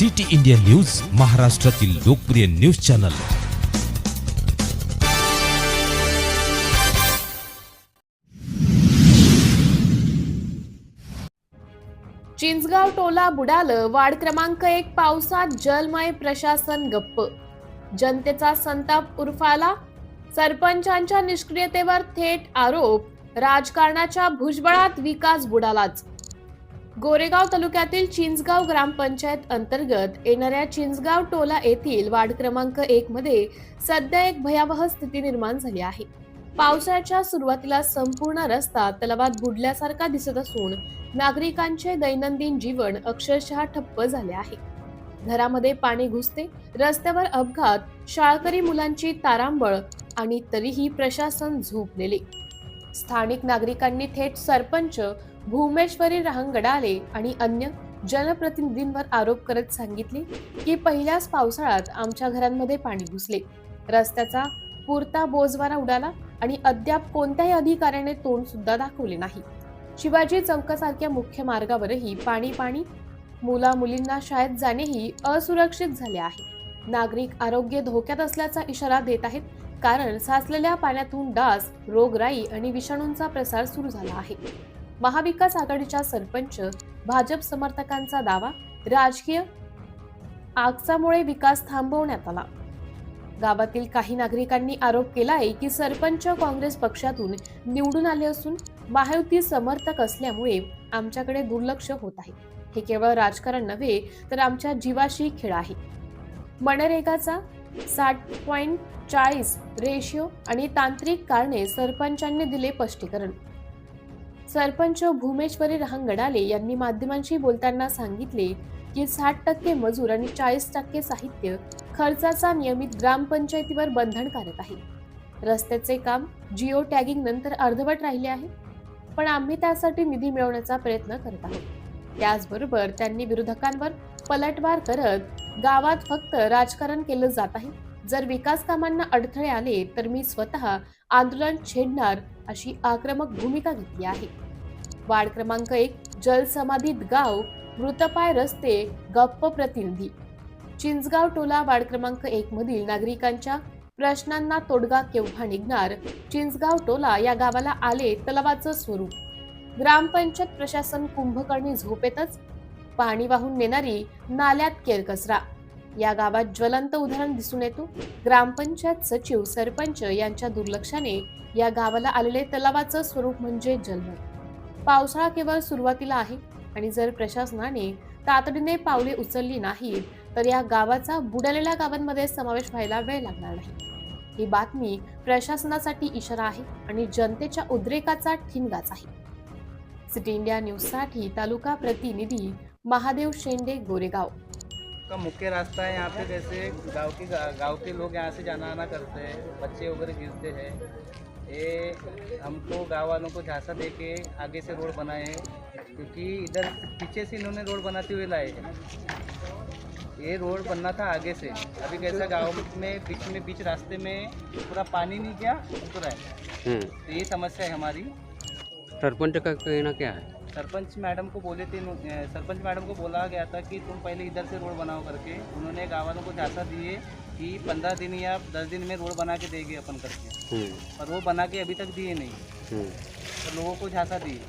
City India news महाराष्ट्रातील लोकप्रिय news channel. Chinchgaon टोला बुडालं वाढ क्रमांक एक पावसात जलमय प्रशासन गप्प. जनतेचा संताप उर्फाला सरपंचांच्या निष्क्रियतेवर थेट आरोप राजकारणाच्या भुजबळात विकास बुडालाच. गोरेगाव तालुक्यातील चिंचगाव ग्रामपंचायत अंतर्गत येणाऱ्या चिंचगाव टोला येथील वार्ड क्रमांक एक मध्ये सध्या एक भयावह स्थिती निर्माण झाली आहे. पावसाच्या सुरुवातीला संपूर्ण रस्ता तलावात बुडल्यासारखा दिसत असून नागरिकांचे दैनंदिन जीवन अक्षरशः ठप्प झाले आहे. घरामध्ये पाणी घुसते रस्त्यावर अपघात शाळकरी मुलांची तारांबळ आणि तरीही प्रशासन झोपलेले. स्थानिक नागरिकांनी थेट सरपंच भूमेश्वरी रहांगडाले आणि अन्य जनप्रतिनिधींवर आरोप करत सांगितले की पहिल्याच पावसाळ्यात आमच्या घरांमध्ये पाणी घुसले. रस्त्याचा पुरता बोजवारा उडाला आणि अद्याप कोणत्याही अधिकाऱ्याने तोंड सुद्धा दाखवले नाही. शिवाजी चौकासारख्या मुख्य मार्गावरही पाणी पाणी मुला मुलींना शाळेत जाणेही असुरक्षित झाले आहे. नागरिक आरोग्य धोक्यात असल्याचा इशारा देत आहेत कारण साचलेल्या पाण्यातून डास रोगराई आणि विषाणूंचा प्रसार सुरू झाला आहे. महाविकास आघाडीच्या सरपंच भाजप समर्थकांचा दावा राजकीय आगचामुळे विकास थांबवण्यात आला. गावातील काही नागरिकांनी आरोप केला आहे की सरपंच काँग्रेस पक्षातून निवडून आले असून महायुती समर्थक असल्यामुळे आमच्याकडे दुर्लक्ष होत आहे. हे केवळ राजकारण नव्हे तर आमच्या जीवाशी खेळ आहे. मनरेगाचा साठ पॉईंट चाळीस रेशिओ आणि तांत्रिक कारणे सरपंचांनी दिले स्पष्टीकरण. सरपंच भूमेश्वरी रहांगडाले यांनी माध्यमांशी बोलताना सांगितले की साठ टक्के मजूर आणि चाळीस टक्के साहित्य खर्चाचा नियमित ग्रामपंचायतीवर बंधनकारक आहे. रस्त्याचे काम जिओ टॅगिंग नंतर अर्धवट राहिले आहे पण आम्ही त्यासाठी निधी मिळवण्याचा प्रयत्न करत आहोत. त्याचबरोबर त्यांनी विरोधकांवर पलटवार करत गावात फक्त राजकारण केलं जात आहे. जर विकास कामांना अडथळे आले तर मी स्वतः आंदोलन छेडणार अशी आक्रमक भूमिका घेतली आहे. वार्ड क्रमांक एक जलसमाधीत गाव मृतपाय रस्ते गप्प प्रतिनिधी. चिंचगाव टोला वार्ड क्रमांक एक मधील नागरिकांच्या प्रश्नांना तोडगा केव्हा निघणार? चिंचगाव टोला या गावाला आले तलावाचं स्वरूप. ग्रामपंचायत प्रशासन कुंभकर्णी झोपेतच पाणी वाहून नेणारी नाल्यात केरकचरा. या गावात ज्वलंत उदाहरण दिसून येतो. ग्रामपंचायत सचिव सरपंच यांच्या दुर्लक्षाने या गावाला आलेले तलावाचं स्वरूप म्हणजे जलमय. पावसाळा केवळ सुरुवातीला आहे आणि जर प्रशासनाने तातडीने पावले उचलली नाहीत तर या गावाचा बुडालेल्या गावांमध्ये समावेश व्हायला वेळ लागणार नाही. ही बातमी प्रशासनासाठी इशारा आहे आणि जनतेच्या उद्रेकाचा ठिणगाच आहे. सिटी इंडिया न्यूजसाठी तालुका प्रतिनिधी महादेव शेंडे गोरेगाव. का मुख्य रास्ता है यहाँ पे जैसे गाँव के गाँव के लोग यहाँ से जाना आना करते हैं बच्चे वगैरह गिरते हैं। ये हमको गाँव वालों को झांसा दे के आगे से रोड बनाए हैं क्योंकि इधर पीछे से इन्होंने रोड बनाते हुए लाए हैं। ये रोड बनना था आगे से। अभी कैसा गाँव में बीच में बीच रास्ते में पूरा पानी नहीं गया उतरा है हम्म, तो ये समस्या है हमारी। सरपंच का कहना क्या है? सरपंच मैडम को बोले थे सरपंच मैडम को बोला गया था कि तुम पहले इधर से रोड बनाओ करके। उन्होंने गाँव वालों को झांसा दिए कि पंद्रह दिन या दस दिन में रोड बना के देंगे अपन करके। पर और वो बना के अभी तक दिए नहीं। हम्म, तो लोगों को झांसा दिए।